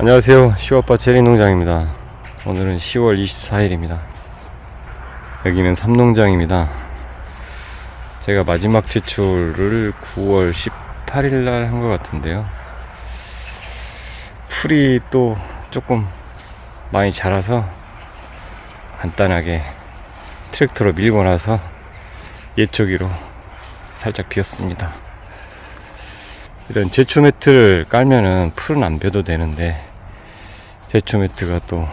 안녕하세요. 시오아빠 체리 농장입니다. 오늘은 10월 24일입니다. 여기는 삼농장입니다. 제가 마지막 제출을 9월 18일 날 한 것 같은데요. 풀이 또 조금 많이 자라서 간단하게 트랙터로 밀고 나서 예초기로 살짝 비었습니다. 이런 제초 매트를 깔면은 풀은 안 벼도 되는데 제초 매트가 또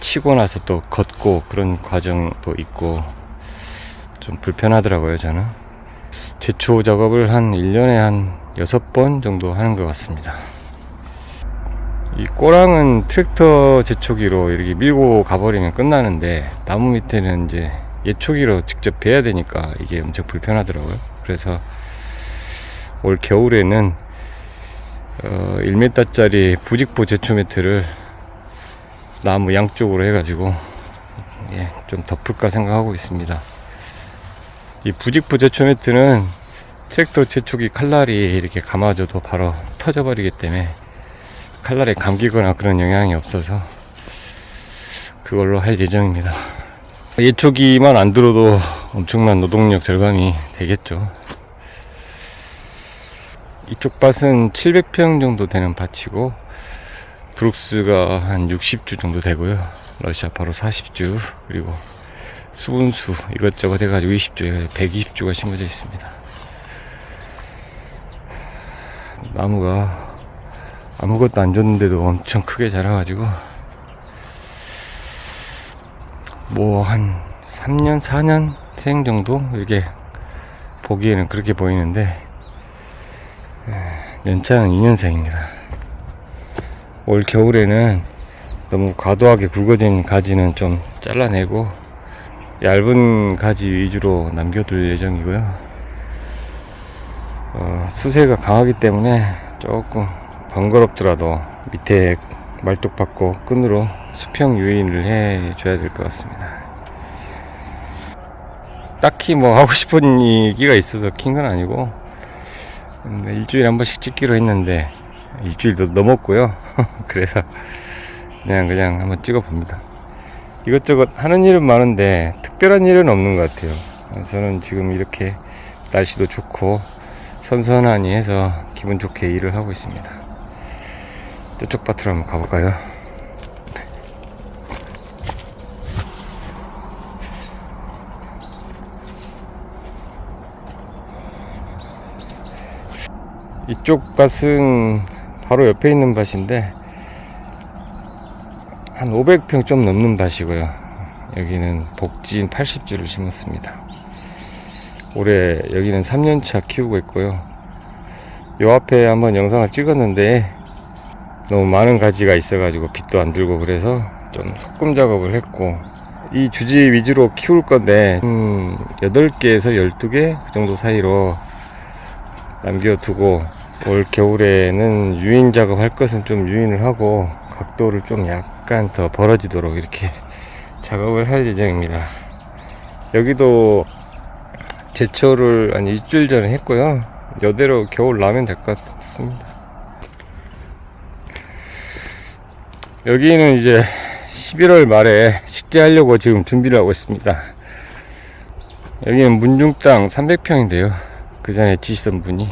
치고 나서 또 걷고 그런 과정도 있고 좀 불편하더라고요 저는. 제초 작업을 한 1년에 한 6번 정도 하는 것 같습니다. 이 꼬랑은 트랙터 제초기로 이렇게 밀고 가버리면 끝나는데 나무 밑에는 이제 예초기로 직접 베야 되니까 이게 엄청 불편하더라고요. 그래서 올 겨울에는 어, 1m짜리 부직포 제초 매트를 나무 양쪽으로 해가지고 예, 좀 덮을까 생각하고 있습니다. 이 부직포 제초 매트는 트랙터 제초기 칼날이 이렇게 감아줘도 바로 터져버리기 때문에 칼날에 감기거나 그런 영향이 없어서 그걸로 할 예정입니다. 예초기만 안 들어도 엄청난 노동력 절감이 되겠죠. 이쪽 밭은 700평 정도 되는 밭이고 브룩스가 한 60주 정도 되고요. 러시아 바로 40주 그리고 수분수 이것저것 해가지고 20주 120주가 심어져 있습니다. 나무가 아무것도 안 줬는데도 엄청 크게 자라가지고 뭐 한 3년 4년 생 정도 이렇게 보기에는 그렇게 보이는데 연차는 2년생입니다. 올 겨울에는 너무 과도하게 굵어진 가지는 좀 잘라내고 얇은 가지 위주로 남겨둘 예정이고요. 어, 수세가 강하기 때문에 조금 번거롭더라도 밑에 말뚝 받고 끈으로 수평 유인을 해줘야 될 것 같습니다. 딱히 뭐 하고 싶은 얘기가 있어서 킨 건 아니고 일주일에 한 번씩 찍기로 했는데 일주일도 넘었고요. 그래서 그냥 그냥 한번 찍어 봅니다. 이것저것 하는 일은 많은데 특별한 일은 없는 것 같아요. 저는 지금 이렇게 날씨도 좋고 선선하니 해서 기분 좋게 일을 하고 있습니다. 저쪽 밭으로 한번 가볼까요? 이쪽 밭은 바로 옆에 있는 밭인데 한 500평 좀 넘는 밭이고요. 여기는 복진 80주를 심었습니다. 올해 여기는 3년차 키우고 있고요. 요 앞에 한번 영상을 찍었는데 너무 많은 가지가 있어가지고 빛도 안 들고 그래서 좀 소금 작업을 했고 이 주지 위주로 키울 건데 음 8개에서 12개 그 정도 사이로 남겨두고 올 겨울에는 유인 작업 할 것은 좀 유인을 하고 각도를 좀 약간 더 벌어지도록 이렇게 작업을 할 예정입니다. 여기도 제초를 한 일주일 전에 했고요. 이대로 겨울 나면 될 것 같습니다. 여기는 이제 11월 말에 식재하려고 지금 준비를 하고 있습니다. 여기는 문중 땅 300평인데요. 그 전에 지시던 분이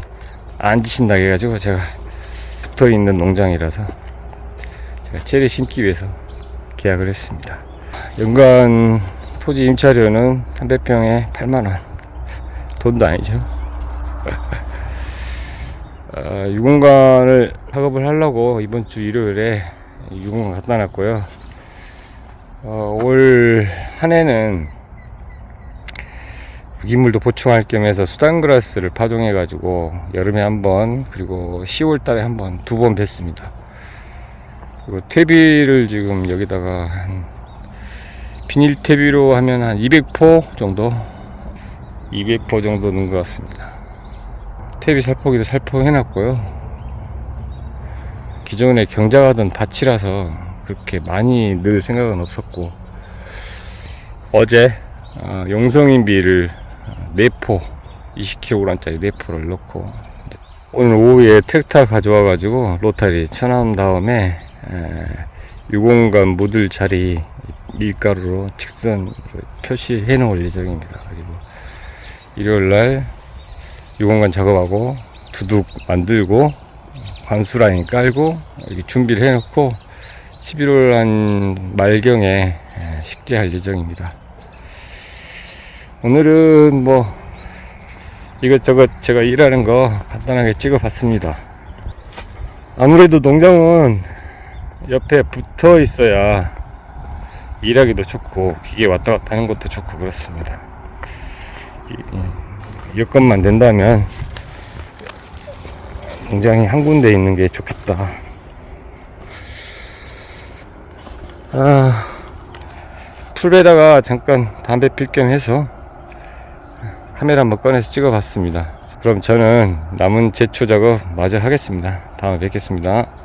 안 지신다 해가지고 제가 붙어 있는 농장이라서 제가 체리 심기 위해서 계약을 했습니다. 연간 토지 임차료는 300평에 8만원. 돈도 아니죠. 어, 유공관을 작업을 하려고 이번 주 일요일에 유공관 갖다 놨고요. 어, 올 한 해는 유기물도 보충할 겸해서 수단그라스를 파종해 가지고 여름에 한 번 그리고 10월 달에 한 번 두 번 뵀습니다. 그리고 퇴비를 지금 여기다가 한 비닐 퇴비로 하면 한 200포 정도 200포 정도 넣은 것 같습니다. 퇴비 살포기도 살포해 놨고요. 기존에 경작하던 밭이라서 그렇게 많이 넣을 생각은 없었고 어제 어, 용성인비를 4포 20kg짜리 4포를 넣고 오늘 오후에 트랙터 가져와 가지고 로타리 쳐놓은 다음에 에, 유공간 묻을 자리 밀가루로 직선으로 표시해 놓을 예정입니다. 그리고 일요일 날 유공간 작업하고 두둑 만들고 관수 라인 깔고 이렇게 준비를 해 놓고 11월 한 말경에 에, 식재할 예정입니다. 오늘은 뭐 이것저것 제가 일하는 거 간단하게 찍어 봤습니다. 아무래도 농장은 옆에 붙어 있어야 일하기도 좋고 기계 왔다 갔다 하는 것도 좋고 그렇습니다. 이- 여건만 된다면 농장이 한 군데 있는 게 좋겠다. 아, 풀에다가 잠깐 담배 필 겸 해서 카메라 한번 꺼내서 찍어 봤습니다. 그럼 저는 남은 제초 작업 마저 하겠습니다. 다음에 뵙겠습니다.